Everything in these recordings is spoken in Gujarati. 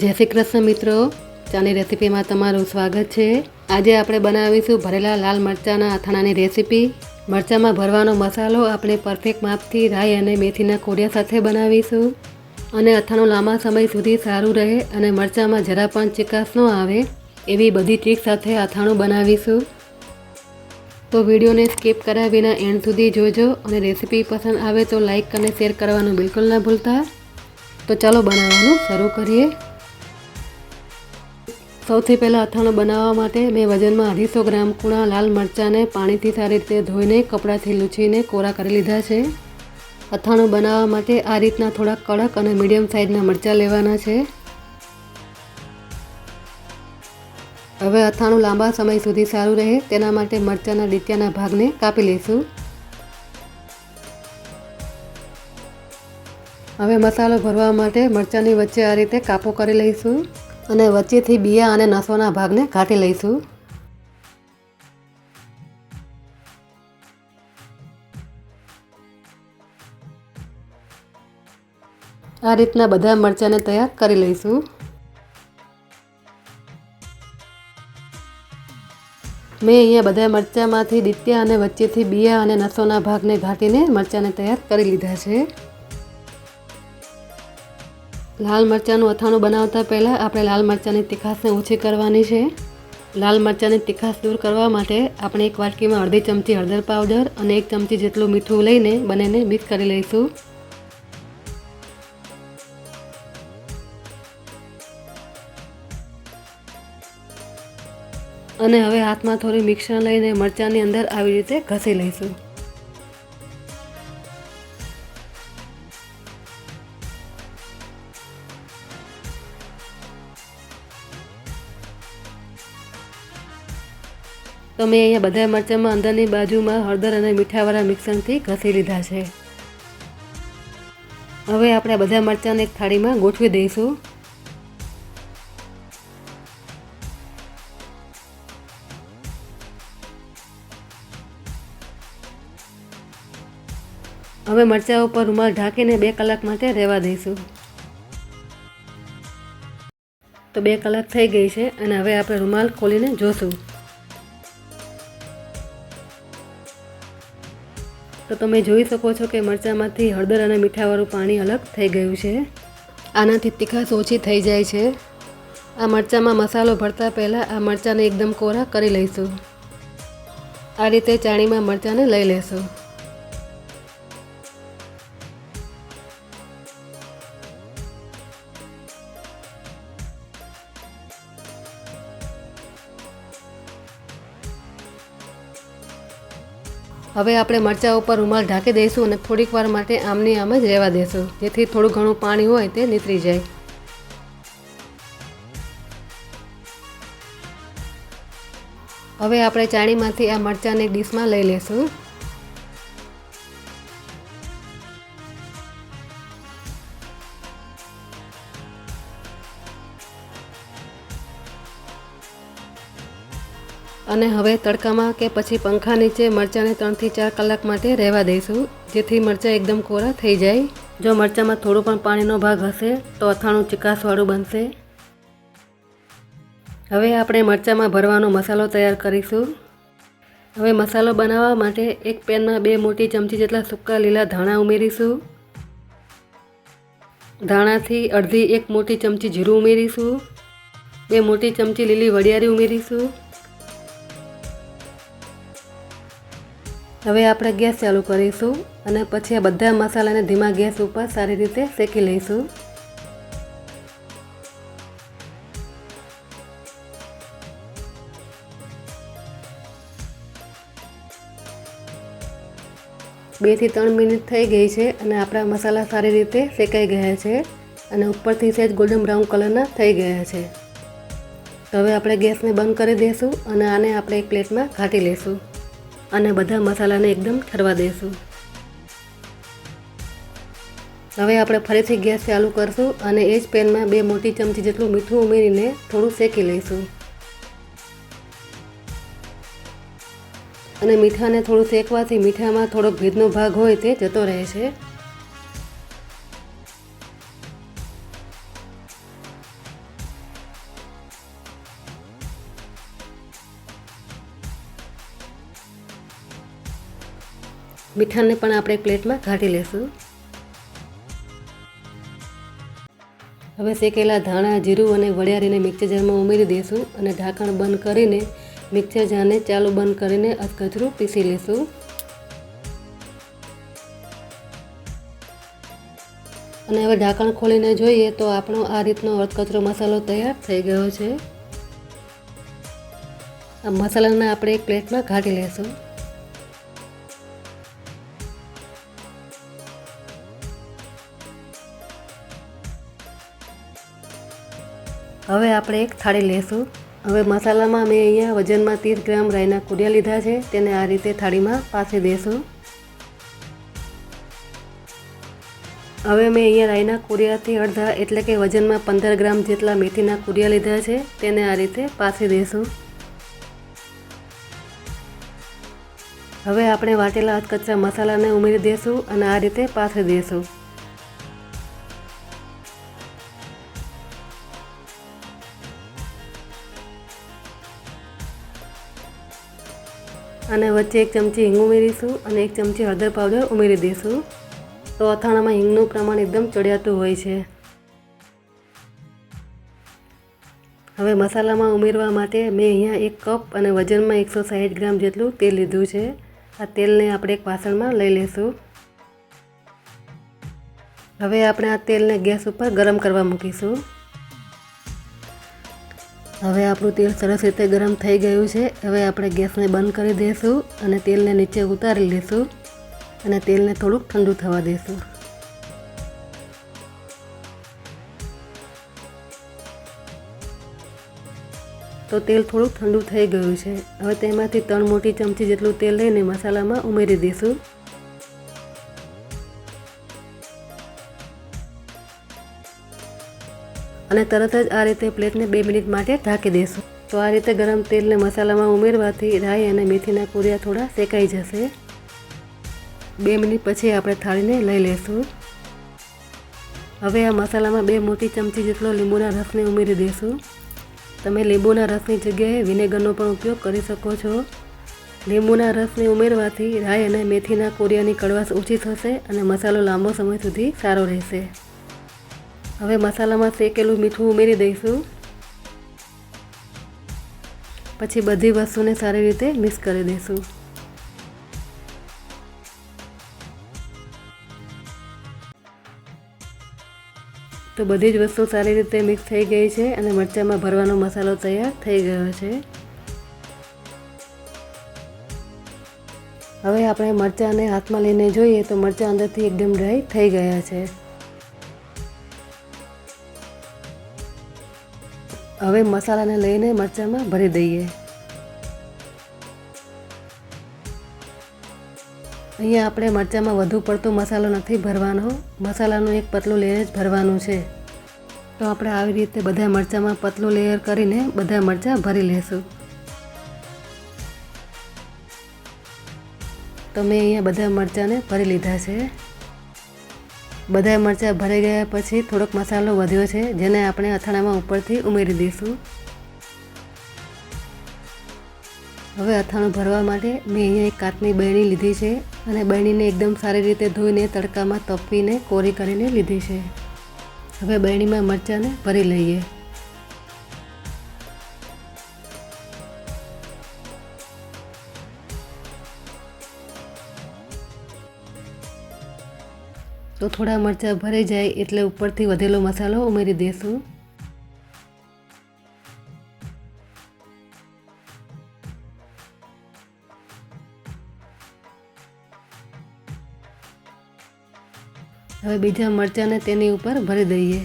જય શ્રી કૃષ્ણ મિત્રો. ચાની રેસીપીમાં તમારું સ્વાગત છે. આજે આપણે બનાવીશું ભરેલા લાલ મરચાંના અથાણાની રેસીપી. મરચાંમાં ભરવાનો મસાલો આપણે પરફેક્ટ માપથી રાઈ અને મેથીના કોડિયા સાથે બનાવીશું. અને અથાણું લાંબા સમય સુધી સારું રહે અને મરચાંમાં જરા પણ ચિકાસ ન આવે એવી બધી ટ્રીક સાથે અથાણું બનાવીશું. તો વિડીયોને સ્કીપ કર્યા વિના એન્ડ સુધી જોજો અને રેસીપી પસંદ આવે તો લાઇક અને શેર કરવાનું બિલકુલ ના ભૂલતા. તો ચાલો બનાવવાનું શરૂ કરીએ. સૌથી પહેલાં અથાણું બનાવવા માટે મેં વજનમાં અઢીસો ગ્રામ કુણા લાલ મરચાંને પાણીથી સારી રીતે ધોઈને કપડાંથી લૂછીને કોરા કરી લીધા છે. અથાણું બનાવવા માટે આ રીતના થોડા કડક અને મીડિયમ સાઇઝના મરચાં લેવાના છે. હવે અથાણું લાંબા સમય સુધી સારું રહે તેના માટે મરચાંના ડીટિયાના ભાગને કાપી લઈશું. હવે મસાલો ભરવા માટે મરચાંની વચ્ચે આ રીતે કાપો કરી લઈશું. અને વચ્ચેથી બિયા અને નસોના ભાગને કાઢી લઈશું. આ રીતના બધા મરચાંને તૈયાર કરી લઈશું. મેં અહીંયા બધા મરચાંમાંથી દીત્યા અને વચ્ચેથી બિયા અને નસોના ભાગને ઘાટીને મરચાંને તૈયાર કરી લીધા છે. લાલ મરચાંનું અથાણું બનાવતા પહેલાં આપણે લાલ મરચાંની તીખાશને ઓછી કરવાની છે. લાલ મરચાંની તીખાશ દૂર કરવા માટે આપણે એક વાટકીમાં અડધી ચમચી હળદર પાવડર અને એક ચમચી જેટલું મીઠું લઈને બંનેને મિક્સ કરી લઈશું. અને હવે હાથમાં થોડી મિક્સર લઈને મરચાંની અંદર આવી રીતે ઘસી લઈશું. તો મેં અહીંયા બધા મરચાંમાં અંદરની બાજુમાં હળદર અને મીઠાવાળા મિક્સરથી ઘસી લીધા છે. હવે આપણે બધા મરચાંને એક થાળીમાં ગોઠવી દઈશું. હવે મરચાં ઉપર રૂમાલ ઢાંકીને બે કલાક માટે રહેવા દઈશું. તો બે કલાક થઈ ગઈ છે અને હવે આપણે રૂમાલ ખોલીને જોશું. તો તમે જોઈ શકો છો કે મરચાંમાંથી હળદર અને મીઠાવાળું પાણી અલગ થઈ ગયું છે. આનાથી તીખાશ ઓછી થઈ જાય છે. આ મરચાંમાં મસાલો ભરતા પહેલાં આ મરચાંને એકદમ કોરા કરી લઈશું. આ રીતે ચાણીમાં મરચાંને લઈ લેશું. હવે આપણે મરચાં ઉપર રૂમાલ ઢાંકી દઈશું અને થોડીક વાર માટે આમની આમ જ રહેવા દઈશું જેથી થોડું ઘણું પાણી હોય તે નીતરી જાય. હવે આપણે ચાણીમાંથી આ મરચાંને ડીશમાં લઈ લેશું. અને હવે તડકામાં કે પછી પંખા નીચે મરચાંને ત્રણથી ચાર કલાક માટે રહેવા દઈશું, જેથી મરચાં એકદમ કોરા થઈ જાય. જો મરચાંમાં થોડું પણ પાણીનો ભાગ હશે, તો અથાણું ચિકાસવાળું બનશે. હવે આપણે મરચાંમાં ભરવાનો મસાલો તૈયાર કરીશું. હવે મસાલો બનાવવા માટે એક પેનમાં બે મોટી ચમચી જેટલા સૂકા લીલા ધાણા ઉમેરીશું. ધાણાથી અડધી એક મોટી ચમચી જીરું ઉમેરીશું. બે મોટી ચમચી લીલી વડિયારી ઉમેરીશું. હવે આપણે ગેસ ચાલુ કરીશું અને પછી આ બધા મસાલાને ધીમા ગેસ ઉપર સારી રીતે શેકી લઈશું. બેથી ત્રણ મિનિટ થઈ ગઈ છે અને આપણા મસાલા સારી રીતે શેકાઈ ગયા છે અને ઉપરથી સહેજ ગોલ્ડન બ્રાઉન કલરના થઈ ગયા છે. તો હવે આપણે ગેસને બંધ કરી દઈશું અને આને આપણે એક પ્લેટમાં ઘાટી લઈશું. અને બધા મસાલાને એકદમ ઠરવા દઈશું હવે આપણે ફરીથી ગેસ ચાલુ કરશું અને એ જ પેનમાં બે મોટી ચમચી જેટલું મીઠું ઉમેરીને થોડું શેકી લઈશું. અને મીઠાને થોડું શેકવાથી મીઠામાં થોડોક ભેદનો ભાગ હોય તે જતો રહે છે મીઠાને પણ આપણે પ્લેટમાં ઘાટી લેશું. હવે શેકેલા ધાણા, જીરું અને વડિયારીને મિક્સર જારમાં ઉમેરી દઈશું અને ઢાંકણ બંધ કરીને મિક્સર જારને ચાલુ બંધ કરીને અધકચરું પીસી લેશું. અને હવે ઢાંકણ ખોલીને જોઈએ તો આપણો આ રીતનો અધકચરો મસાલો તૈયાર થઈ ગયો છે. આ મસાલાને આપણે એક પ્લેટમાં ઘાટી લેશું. હવે આપણે એક થાળી લેશું. હવે મસાલામાં મેં અહીંયા વજનમાં ત્રીસ ગ્રામ રાઈના કુડિયા લીધા છે. તેને આ રીતે થાળીમાં પાછી દેશું. હવે મેં અહીંયા રાઈના કુડિયાથી અડધા એટલે કે વજનમાં પંદર ગ્રામ જેટલા મેથીના કુડિયા લીધા છે. તેને આ રીતે પાછી દેશું. હવે આપણે વાટેલા કચ્ચા મસાલાને ઉમેરી દઈશું અને આ રીતે પાછી દઈશું અને વચ્ચે એક ચમચી હિંગ ઉમેરીશું અને એક ચમચી હળદર પાવડર ઉમેરી દઈશું. તો અથાણામાં હિંગનું પ્રમાણ એકદમ ચડિયાતું હોય છે. હવે મસાલામાં ઉમેરવા માટે મેં અહીંયા એક કપ અને વજનમાં એકસો સાઠ ગ્રામ જેટલું તેલ લીધું છે. આ તેલને આપણે એક વાસણમાં લઈ લઈશું હવે આપણે આ તેલને ગેસ ઉપર ગરમ કરવા મૂકીશું. હવે આપણું તેલ સરસ રીતે ગરમ થઈ ગયું છે. હવે આપણે ગેસને બંધ કરી દઈશું અને તેલને નીચે ઉતારી લઈશું અને તેલને થોડુંક ઠંડુ થવા દઈશું. તો તેલ થોડુંક ઠંડુ થઈ ગયું છે. હવે તેમાંથી ત્રણ મોટી ચમચી જેટલું તેલ લઈને મસાલામાં ઉમેરી દઈશું. અને તરત જ આ રીતે પ્લેટને બે મિનિટ માટે ઢાંકી દઈશું તો આ રીતે ગરમ તેલને મસાલામાં ઉમેરવાથી રાઈ અને મેથીના કુરિયા થોડા શેકાઈ જશે. બે મિનિટ પછી આપણે થાળીને લઈ લઈશું હવે આ મસાલામાં બે મોટી ચમચી જેટલો લીંબુના રસને ઉમેરી દઈશું તમે લીંબુના રસની જગ્યાએ વિનેગરનો પણ ઉપયોગ કરી શકો છો. લીંબુના રસને ઉમેરવાથી રાઈ અને મેથીના કોરિયાની કડવાશ ઓછી થશે અને મસાલો લાંબો સમય સુધી સારો રહેશે. હવે મસાલામાં શેકેલું મીઠું ઉમેરી દઈશું. પછી બધી વસ્તુને સારી રીતે મિક્સ કરી દઈશું. તો બધી જ વસ્તુ સારી રીતે મિક્સ થઈ ગઈ છે અને મરચાંમાં ભરવાનો મસાલો તૈયાર થઈ ગયો છે. હવે આપણે મરચાંને હાથમાં લઈને જોઈએ તો મરચાં અંદરથી એકદમ ડ્રાય થઈ ગયા છે. હવે મસાલાને લઈને મરચાંમાં ભરી દઈએ. અહીંયા આપણે મરચાંમાં વધુ પડતો મસાલો નથી ભરવાનો. મસાલાનું એક પતલું લેયર જ ભરવાનું છે. તો આપણે આવી રીતે બધા મરચાંમાં પતલું લેયર કરીને બધા મરચાં ભરી લેશું. તો મેં અહીંયા બધા મરચાંને ભરી લીધા છે. બધા મરચાં ભરાઈ ગયા પછી થોડોક મસાલો વધ્યો છે, જેને આપણે અથાણામાં ઉપરથી ઉમેરી દઈશું. હવે અથાણું ભરવા માટે મેં અહીંયા એક કાચની બહેણી લીધી છે અને બહેણીને એકદમ સારી રીતે ધોઈને તડકામાં તપવીને કોરી કરીને લીધી છે. હવે બહેણીમાં મરચાંને ભરી લઈએ. તો થોડા મરચાં ભરાઈ જાય એટલે ઉપરથી વધેલો મસાલો ઉમેરી દઈશું હવે બીજા મરચાંને તેની ઉપર ભરી દઈએ.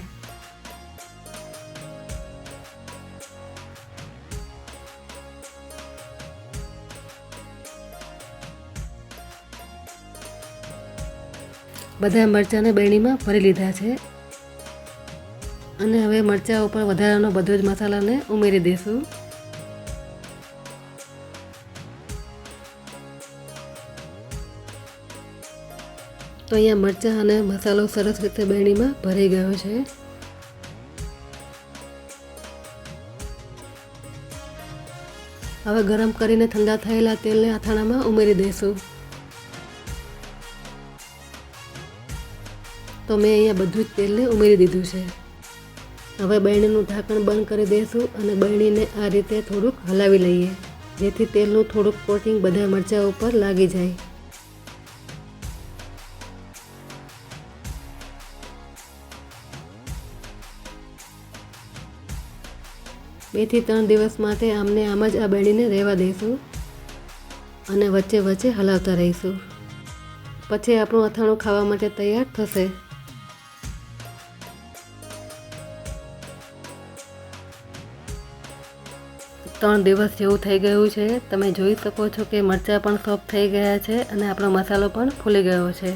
બધા મરચાંને બરણીમાં ભરી લીધા છે. અને હવે મરચાં ઉપર વધારાનો બધો જ મસાલાને ઉમેરી દઈશું. તો અહીંયા મરચાં અને મસાલો સરસ રીતે બરણીમાં ભરાઈ ગયો છે. હવે ગરમ કરીને ઠંડા થયેલા તેલને અથાણામાં ઉમેરી દઈશું. તો મેં અહીંયા બધું જ તેલને ઉમેરી દીધું છે. હવે બહેણીનું ઢાંકણ બંધ કરી દઈશું અને બહેણીને આ રીતે થોડુંક હલાવી લઈએ, જેથી તેલનું થોડુંક કોટિંગ બધા મરચાં ઉપર લાગી જાય. બેથી ત્રણ દિવસ માટે આમને આમ જ આ બરણીને રહેવા દઈશું અને વચ્ચે વચ્ચે હલાવતા રહીશું. પછી આપણું અથાણું ખાવા માટે તૈયાર થશે. ત્રણ દિવસ જેવું થઈ ગયું છે. તમે જોઈ શકો છો કે મરચાં પણ સોફ્ટ થઈ ગયા છે અને આપણો મસાલો પણ ફૂલી ગયો છે.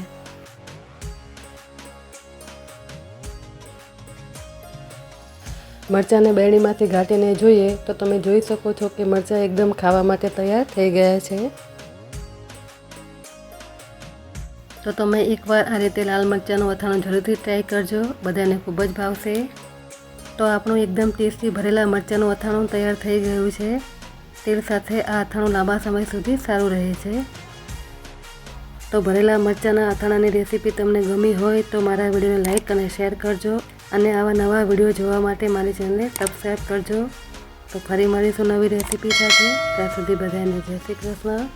મરચાંને બેણીમાંથી ઘાટીને જોઈએ તો તમે જોઈ શકો છો કે મરચાં એકદમ ખાવા માટે તૈયાર થઈ ગયા છે. તો તમે એકવાર આ રીતે લાલ મરચાંનું અથાણું જરૂરથી ટ્રાય કરજો. બધાને ખૂબ જ ભાવશે. તો આપણું એકદમ ટેસ્ટી ભરેલા મરચાંનું અથાણું તૈયાર થઈ ગયું છે. તેલ સાથે આ અથાણું લાંબા સમય સુધી સારું રહે છે. તો ભરેલા મરચાંના અથાણાની રેસીપી તમને ગમી હોય તો મારા વિડીયોને લાઇક અને શેર કરજો અને આવા નવા વીડિયો જોવા માટે મારી ચેનલને સબસ્ક્રાઈબ કરજો. તો ફરી મળીશું નવી રેસીપી સાથે. ત્યાં સુધી બધાને જય શ્રી કૃષ્ણ.